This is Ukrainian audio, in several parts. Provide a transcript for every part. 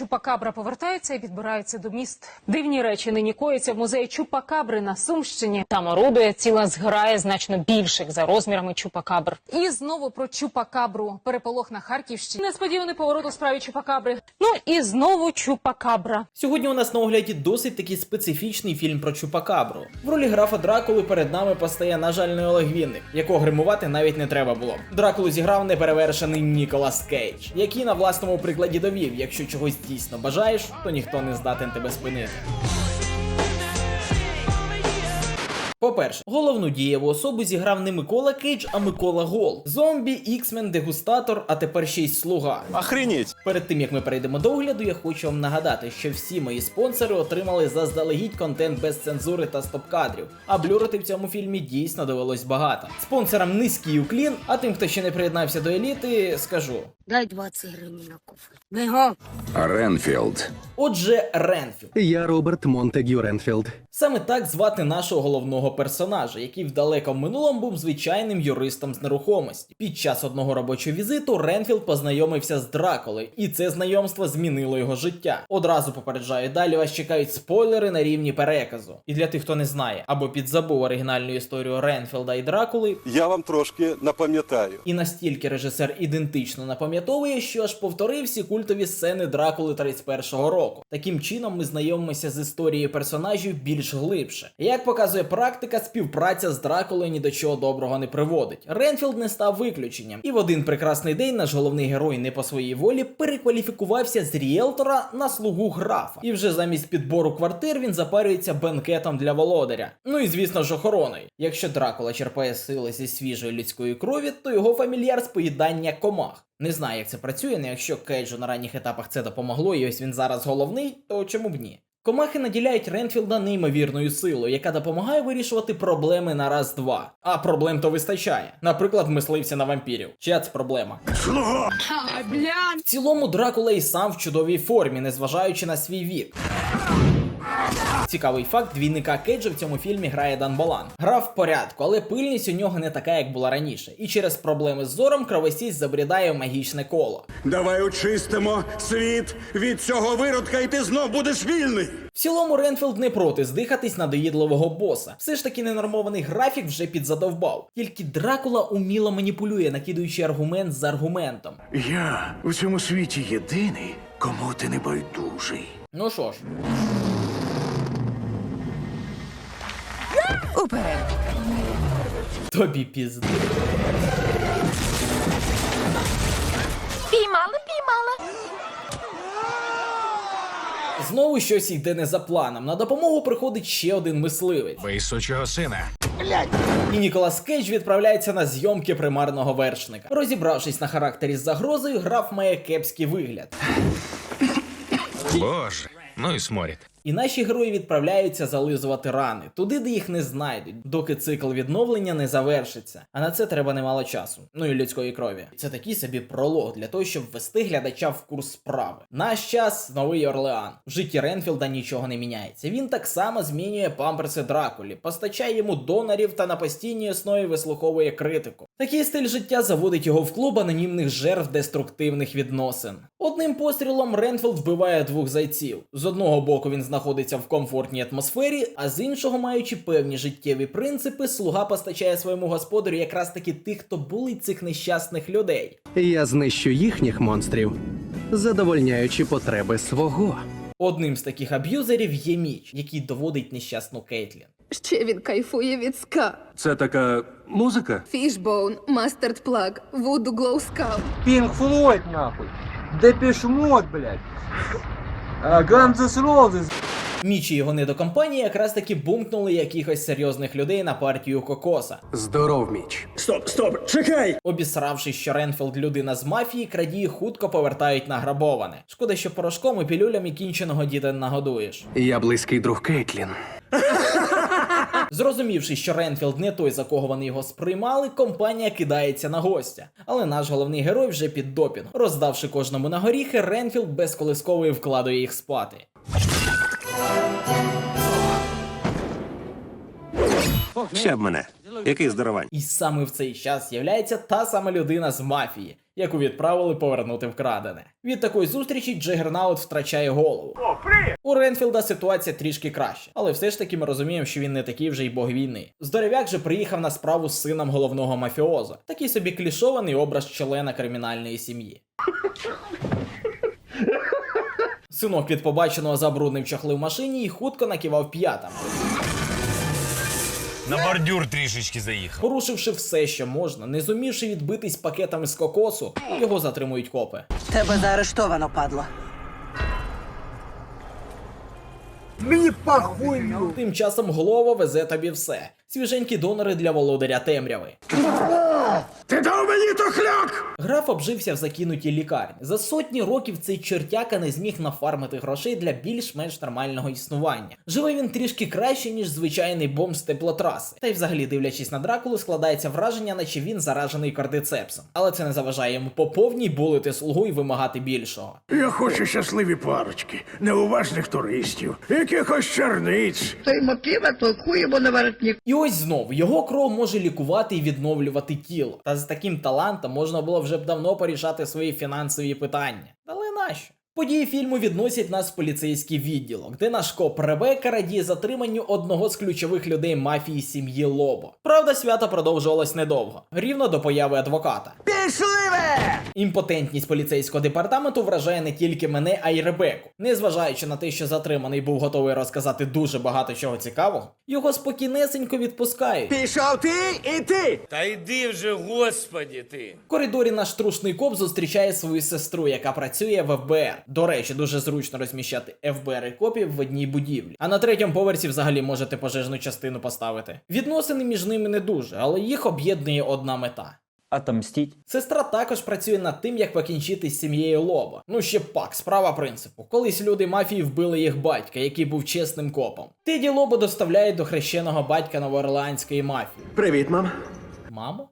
Чупакабра повертаються і відбираються до міст. Дивні речі нині коїться в музеї Чупакабри на Сумщині. Там орудує ціла зграя значно більших за розмірами Чупакабр. І знову про Чупакабру. Переполох на Харківщині. Несподіваний поворот у справі Чупакабри. Ну і знову Чупакабра. Сьогодні у нас на огляді досить такий специфічний фільм про Чупакабру. В ролі графа Дракули перед нами постає, на жаль, не Олег Вінник, якого гримувати навіть не треба було. Дракулу зіграв неперевершений Ніколас Кейдж, який на власному прикладі довів, якщо чогось дійсно бажаєш, то ніхто не здатен тебе спинити. По-перше, головну дієву особу зіграв не Микола Кейдж, а Микола Гол. Зомбі, іксмен, дегустатор, а тепер ще й слуга. Охренеть! Перед тим як ми перейдемо до огляду, я хочу вам нагадати, що всі мої спонсори отримали заздалегідь контент без цензури та стоп-кадрів, а блюрити в цьому фільмі дійсно довелось багато. Спонсорам низький уклін, а тим, хто ще не приєднався до еліти, скажу. Дай 20 гривень на кофе. Бігом! Ренфілд. Отже, Ренфілд. Я Роберт Монтегю Ренфілд. Саме так звати нашого головного персонажа, який в далекому минулому був звичайним юристом з нерухомості. Під час одного робочого візиту Ренфілд познайомився з Дракулою, і це знайомство змінило його життя. Одразу попереджаю, далі вас чекають спойлери на рівні переказу. І для тих, хто не знає або підзабув оригінальну історію Ренфілда і Дракули, Я вам трошки напам'ятаю. і настільки режисер ідентично напам'ятовує, що аж повторив всі культові сцени Дракули 31-го року. Таким чином ми знайомимося з історією персонажів більш глибше. Як показує практика, співпраця з Дракулою ні до чого доброго не приводить. Ренфілд не став виключенням, і в один прекрасний день наш головний герой не по своїй волі перекваліфікувався з ріелтора на слугу графа. І вже замість підбору квартир він запарюється бенкетом для володаря. Ну і звісно ж охороною. Якщо Дракула черпає сили зі свіжої людської крові, то його фамільяр з поїдання комах. Не знаю, як це працює, але якщо Кейджу на ранніх етапах це допомогло, і ось він зараз головний, то чому б ні? Комахи наділяють Ренфілда неймовірною силою, яка допомагає вирішувати проблеми на раз-два. А проблем то вистачає. Наприклад, мислився на вампірів. Це проблема? В цілому Дракула і сам в чудовій формі, незважаючи на свій вік. Цікавий факт, двійника Кейджа в цьому фільмі грає Дан Балан. Грав в порядку, але пильність у нього не така, як була раніше. І через проблеми з зором кровосість забрідає в магічне коло. Давай очистимо світ від цього виродка, і ти знов будеш вільний. В цілому Ренфілд не проти здихатись на доїдливого боса. Все ж таки ненормований графік вже підзадовбав. Тільки Дракула уміло маніпулює, накидуючи аргумент за аргументом. Я в цьому світі єдиний, кому ти не байдужий. Ну що ж, Уперед! тобі пізди. Піймала, піймала! Знову щось йде не за планом. На допомогу приходить ще один мисливець. Бий сучого сина. І Ніколас Кейдж відправляється на зйомки примарного вершника. Розібравшись на характері з загрозою, граф має кепський вигляд. Боже, ну і сморід. І наші герої відправляються зализувати рани туди, де їх не знайдуть, доки цикл відновлення не завершиться. А на це треба немало часу, ну і людської крові. Це такий собі пролог для того, щоб ввести глядача в курс справи. Наш час новий Орлеан. В житті Ренфілда нічого не міняється. Він так само змінює памперси Дракулі, постачає йому донорів та на постійній основі вислуховує критику. Такий стиль життя заводить його в клуб анонімних жертв деструктивних відносин. Одним пострілом Ренфілд вбиває двох зайців. З одного боку він знаходиться в комфортній атмосфері, а з іншого, маючи певні життєві принципи, слуга постачає своєму господарю якраз таки тих, хто булить цих нещасних людей. Я знищу їхніх монстрів, задовольняючи потреби свого. Одним з таких аб'юзерів є міч, який доводить нещасну Кейтлін. Ще він кайфує від ска. Це така музика? Фішбоун, Мастерд Плаг, Вуду Глоу Скал. Пинк Флойд, нахуй. Депеш Мод, блядь. Ганзес Розес. Міч і його недокомпанії якраз таки бумкнули якихось серйозних людей на партію Кокоса. Здоров міч. Стоп, стоп, чекай! Обісравшись, що Ренфілд людина з мафії, крадії хутко повертають награбоване. Шкода, що порошком і пілюлями кінченого діда нагодуєш. Я близький друг Кейтлін. Зрозумівши, що Ренфілд не той, за кого вони його сприймали, компанія кидається на гостя. Але наш головний герой вже під допінг. Роздавши кожному на горіхи, Ренфілд без колискової вкладує їх спати. Сяб мене. Який здарувань? І саме в цей час з'являється та сама людина з мафії, яку відправили повернути вкрадене. Від такої зустрічі Джигернаут втрачає голову. У Ренфілда ситуація трішки краща, але все ж таки ми розуміємо, що він не такий вже й бог війни. Здоровяк же приїхав на справу з сином головного мафіоза, такий собі клішований образ члена кримінальної сім'ї. Синок від побаченого забруднив чохли в машині і хутко накивав п'ятами. На бордюр трішечки заїхав. Порушивши все, що можна, не зумівши відбитись пакетами з кокосу, його затримують копи. Тебе заарештовано, падло. Мені похуй! Тим часом голова везе тобі все. Свіженькі донори для володаря темряви. Ти дав мені то хляк! Граф обжився в закинутій лікарні. За сотні років цей чортяка не зміг нафармити грошей для більш-менш нормального існування. Живе він трішки краще, ніж звичайний бомб з теплотраси. Та й взагалі, дивлячись на Дракулу, складається враження, наче він заражений кардицепсом. Але це не заважає йому по повній булити слугу і вимагати більшого. Я хочу щасливі парочки, неуважних туристів, якихось черниць. Той мотива толкуємо на воротник. І ось знову його кров може лікувати і відновлювати тіло. Та з таким талантом можна було вже б давно порішати свої фінансові питання. Але нащо? Події фільму відносять нас в поліцейський відділок, де наш коп Ребека радіє затриманню одного з ключових людей мафії сім'ї Лобо. Правда, свято продовжувалось недовго, рівно до появи адвоката. Пішли ви! Імпотентність поліцейського департаменту вражає не тільки мене, а й Ребеку. Незважаючи на те, що затриманий був готовий розказати дуже багато чого цікавого, його спокійнесенько відпускають. Пішов ти і ти! Та йди вже, господі ти. В коридорі наш трушний коп зустрічає свою сестру, яка працює в ФБР. До речі, дуже зручно розміщати ФБР і копів в одній будівлі. А на третьому поверсі взагалі можете пожежну частину поставити. Відносини між ними не дуже, але їх об'єднує одна мета. Отомстить. Сестра також працює над тим, як покінчити з сім'єю Лоба. Ну ще пак, справа принципу. Колись люди мафії вбили їх батька, який був чесним копом. Теді Лобо доставляють до хрещеного батька новоорлеанської мафії. Привіт, мам. Мамо?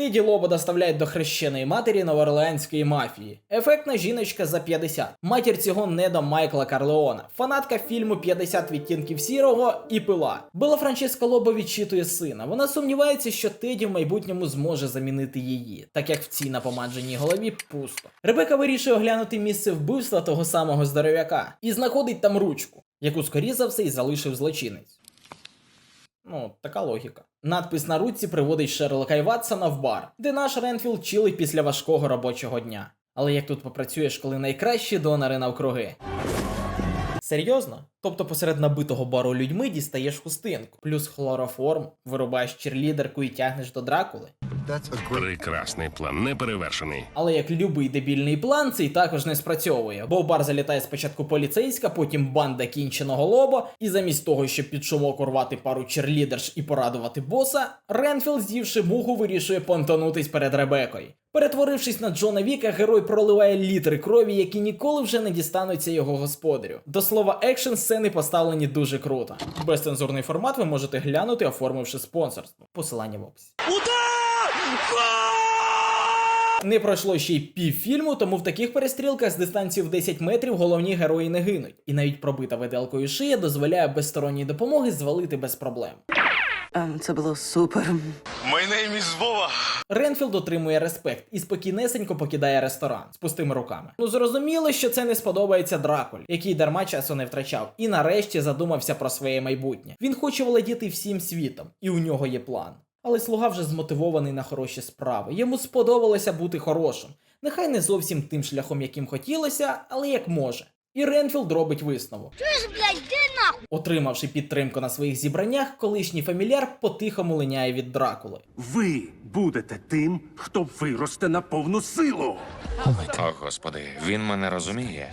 Теді Лобо доставляють до хрещеної матері новоорлеанської мафії. Ефектна жіночка за 50. Матір цього неда Майкла Карлеона. Фанатка фільму «50 відтінків сірого і пила. Бела Франческа Лобо відчитує сина. Вона сумнівається, що Теді в майбутньому зможе замінити її, так як в цій напомадженій голові пусто. Ребека вирішує оглянути місце вбивства того самого здоровяка і знаходить там ручку, яку скоріше за все і залишив злочинець. Ну, така логіка. Надпис на руці приводить Шерлока і Ватсона в бар, де наш Ренфілд чилить після важкого робочого дня. Але як тут попрацюєш, коли найкращі донори навкруги? Серйозно? Тобто посеред набитого бару людьми дістаєш хустинку, плюс хлороформ, вирубаєш черлідерку і тягнеш до дракули. Прекрасний план, неперевершений. Але як любий дебільний план, цей також не спрацьовує, бо в бар залітає спочатку поліцейська, потім банда кінченого лоба, і замість того, щоб під шумок урвати пару черлідерш і порадувати боса, Ренфілд, з'ївши муху, вирішує понтонутись перед Ребекою. Перетворившись на Джона Віка, герой проливає літри крові, які ніколи вже не дістануться його господарю. До слова, екшн сцени поставлені дуже круто. Безцензурний формат ви можете глянути, оформивши спонсорство. Посилання в описі. Не пройшло ще й півфільму, тому в таких перестрілках з дистанції в 10 метрів головні герої не гинуть. І навіть пробита виделкою шия дозволяє без сторонньої допомоги звалити без проблем. Ем, Це було супер. Ренфілд отримує респект і спокійнесенько покидає ресторан з пустими руками. Ну зрозуміло, що це не сподобається Дракуль, який дарма часу не втрачав, і нарешті задумався про своє майбутнє. Він хоче володіти всім світом, і у нього є план. Але слуга вже змотивований на хороші справи. Йому сподобалося бути хорошим. Нехай не зовсім тим шляхом, яким хотілося, але як може. І Ренфілд робить висновок. Блядь, де? Отримавши підтримку на своїх зібраннях, колишній фамільяр потихому линяє від Дракули. Ви будете тим, хто виросте на повну силу. О, господи, він мене розуміє.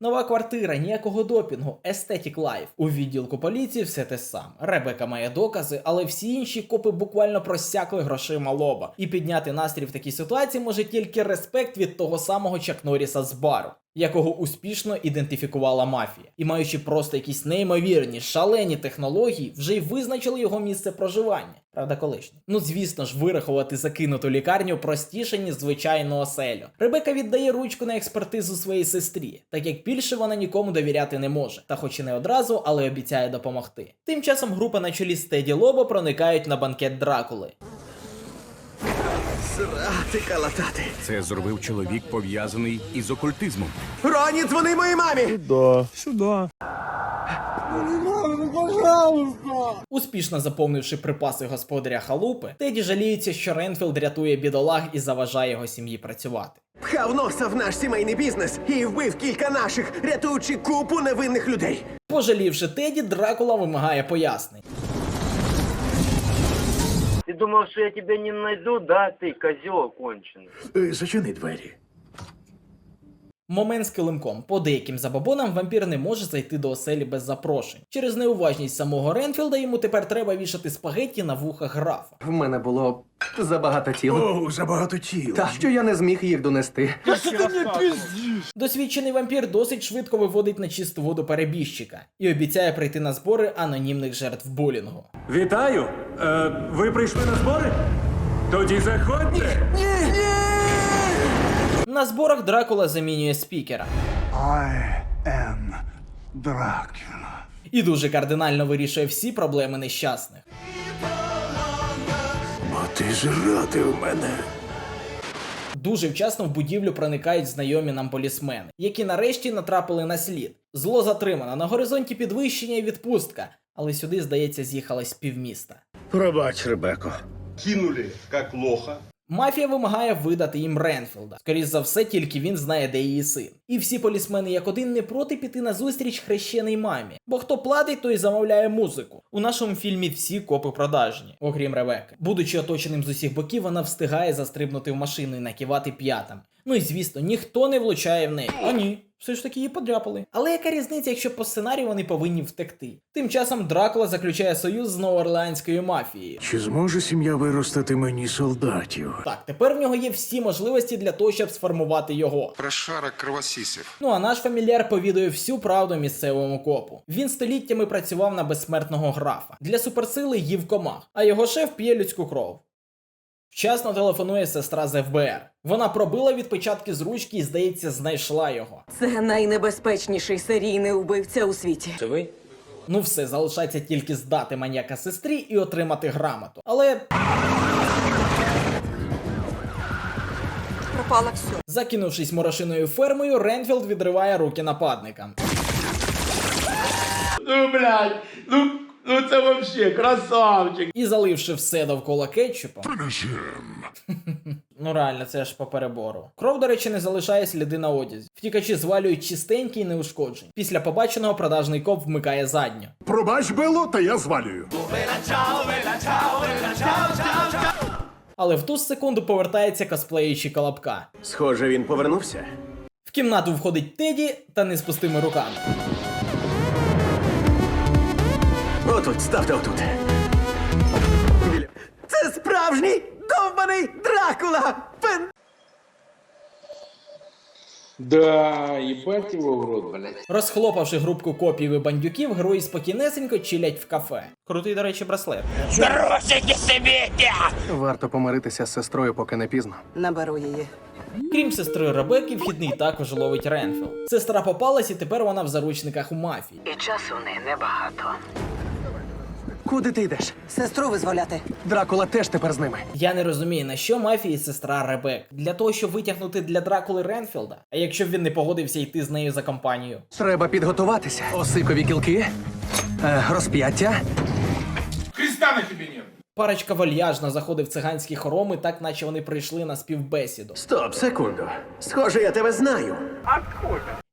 Нова квартира, ніякого допінгу, Aesthetic Life. У відділку поліції все те саме. Ребека має докази, але всі інші копи буквально просякли грошима лоба. І підняти настрій в такій ситуації може тільки респект від того самого Чак Норріса з бару. Якого успішно ідентифікувала мафія, і маючи просто якісь неймовірні шалені технології, вже й визначили його місце проживання. Правда, колишнє. Ну звісно ж, вирахувати закинуту лікарню простіше, ніж звичайну оселю. Ребека віддає ручку на експертизу своїй сестрі, так як більше вона нікому довіряти не може, та хоч і не одразу, але обіцяє допомогти. Тим часом група на чолі з Теді Лобо проникають на банкет Дракули. Срати калатати. Це зробив чоловік пов'язаний із окультизмом. Роні, дзвони моїй мамі! Успішно заповнивши припаси господаря халупи, Теді жаліється, що Ренфілд рятує бідолаг і заважає його сім'ї працювати. Пхав носа в наш сімейний бізнес і вбив кілька наших, рятуючи купу невинних людей. Пожалівши Теді, Дракула вимагає пояснень. Ты думал, что я тебя не найду, да, ты козел конченый? Е, Зачини двері. Момент з килимком. По деяким забобонам вампір не може зайти до оселі без запрошень. Через неуважність самого Ренфілда йому тепер треба вішати спагетті на вухах графа. В мене було забагато тіл. О, забагато тіл. Та що я не зміг їх донести. Досвідчений вампір досить швидко виводить на чисту воду перебіжчика і обіцяє прийти на збори анонімних жертв булінгу. Вітаю! Е, ви прийшли на збори? Тоді заходьте! На зборах Дракула замінює спікера. I am Dracula. і дуже кардинально вирішує всі проблеми нещасних. Бо ти зрадив мене. Дуже вчасно в будівлю проникають знайомі нам полісмени, які нарешті натрапили на слід. Зло затримано на горизонті підвищення і відпустка, але сюди, здається, з'їхалось півміста. Пробач, Ребеко. Кинули, как лоха. Мафія вимагає видати їм Ренфілда. Скоріше за все, тільки він знає, де її син. І всі полісмени як один не проти піти на зустріч хрещеній мамі. Бо хто платить, той замовляє музику. У нашому фільмі всі копи продажні, окрім Ревеки. Будучи оточеним з усіх боків, вона встигає застрибнути в машину і накивати п'ятам. Ну і звісно, ніхто не влучає в неї. А ні. Все ж таки її подряпали. Але яка різниця, якщо по сценарію вони повинні втекти? Тим часом Дракула заключає союз з новоорлеанською мафією. Чи зможе сім'я виростити мені солдатів? Так, тепер в нього є всі можливості для того, щоб сформувати його. Прошарок кровосисів. Ну а наш фамільяр повідує всю правду місцевому копу. Він століттями працював на безсмертного графа. Для суперсили їв комах, а його шеф п'є людську кров. Вчасно телефонує сестра з ФБР. Вона пробила відпечатки з ручки і, здається, знайшла його. Це найнебезпечніший серійний убивця у світі. Це ви? Ну все, залишається тільки здати маньяка сестрі і отримати грамоту. Але Пропало все. закинувшись морошиною фермою, Ренфілд відриває руки нападникам. Ну, блядь, ну, ну це вообще красавчик! і заливши все довкола кетчупом. ну реально, це ж по перебору. Кров, до речі, не залишає сліди на одязі. Втікачі звалюють чистенькі і неушкоджені. Після побаченого продажний коп вмикає задню. Пробач, Бело, та я звалюю. Але в ту ж секунду повертається косплеючий колобка. Схоже, він повернувся. В кімнату входить Теді та не з пустими руками. Отут, ставте отут. Біля- Це справжній довбаний Дракула! Пен... Да, їбать його в рот, блядь. Розхлопавши групку копів і бандюків, герої спокійнесенько чилять в кафе. Крутий, до речі, браслет. Варто помиритися з сестрою, поки не пізно. Наберу її. Крім сестри Ребекки, вхідний також ловить Ренфілд. Сестра попалась, і тепер вона в заручниках у мафії. І часу в неї небагато. Куди ти йдеш? Сестру визволяти. Дракула теж тепер з ними. Я не розумію, на що мафії сестра Ребек? Для того, щоб витягнути для Дракули Ренфілда? А якщо б він не погодився йти з нею за компанію? Треба підготуватися. Осикові кілки, е, розп'яття. Христа на тебе нет! Парочка вальяжно заходить в циганські хороми, так наче вони прийшли на співбесіду. Стоп, секунду. Схоже, я тебе знаю.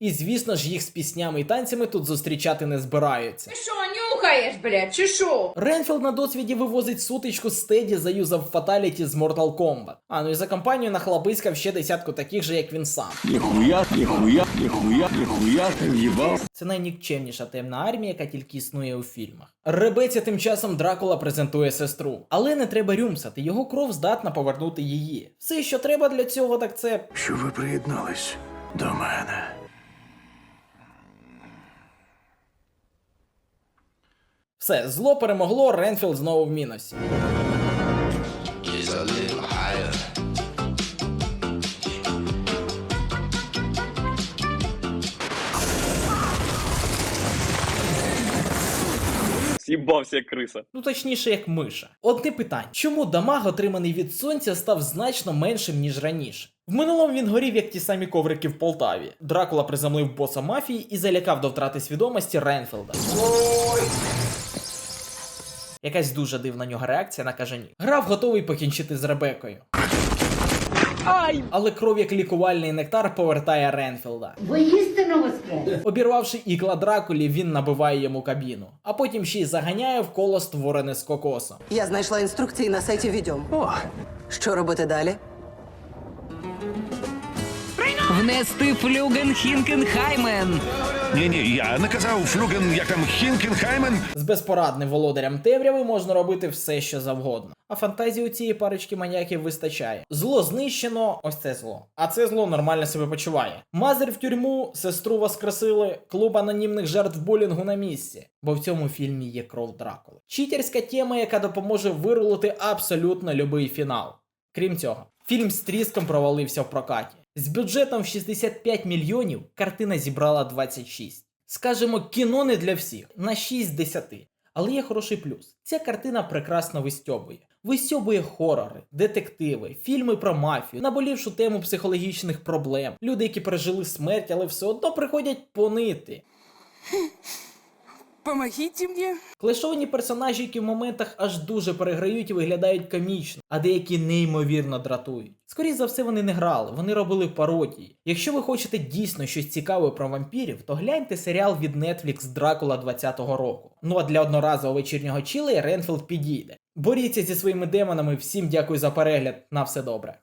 І звісно ж, їх з піснями і танцями тут зустрічати не збираються. Що, нюхаєш, блядь, чи що? Ренфілд на досвіді вивозить сутичку з Теді, заюзав фаталіті з Mortal Kombat. А ну і за компанію нахлобиськав ще десятку таких же, як він сам. Ніхуя, ніхуя, ніхуя, ніхуя, ти в'їбав. Це найнікчемніша темна армія, яка тільки існує у фільмах. Ребеці тим часом Дракула презентує сестру. Але не треба рюмсати, його кров здатна повернути її. Все, що треба для цього, так це Що ви приєднались до мене. Все, зло перемогло, Ренфілд знову в мінусі. З'їбався як криса. Ну точніше, як миша. Одне питання: чому дамаг, отриманий від сонця, став значно меншим, ніж раніше? В минулому він горів, як ті самі коврики в Полтаві. Дракула приземлив боса мафії і залякав до втрати свідомості Ренфілда. Якась дуже дивна нього реакція на кажані. Граф готовий покінчити з Ребекою. Ай! Але кров як лікувальний нектар повертає Ренфілда. Воістину воскрес. Обірвавши ікла Дракулі, він набиває йому кабіну, а потім ще й заганяє в коло створене з кокосом. Я знайшла інструкції на сайті Відьом. О, Що робити далі? Внести флюген Хінкенхаймен. Ні, ні, я не казав флюген, як там Хінкенхаймен. З безпорадним володарям темряви можна робити все, що завгодно. А фантазії у цієї парочки маньяків вистачає. Зло знищено, ось це зло. А це зло нормально себе почуває. Мазер в тюрму, сестру воскресили, клуб анонімних жертв булінгу на місці. Бо в цьому фільмі є кров Дракули. Читерська тема, яка допоможе вирулити абсолютно любий фінал. Крім цього, фільм з тріском провалився в прокаті. З бюджетом в 65 мільйонів картина зібрала 26. Скажемо, кіно не для всіх на 6 з 10. Але є хороший плюс. Ця картина прекрасно вистьобує. Вистьобує хорори, детективи, фільми про мафію, наболівшу тему психологічних проблем, люди, які пережили смерть, але все одно приходять понити. Помогите мені. Клишовані персонажі, які в моментах аж дуже переграють і виглядають комічно, а деякі неймовірно дратують. Скоріше за все, вони не грали, вони робили пародії. Якщо ви хочете дійсно щось цікаве про вампірів, то гляньте серіал від Netflix Дракула 20-го року. Ну а для одноразового вечірнього чіли Ренфілд підійде. Боріться зі своїми демонами. Всім дякую за перегляд. На все добре.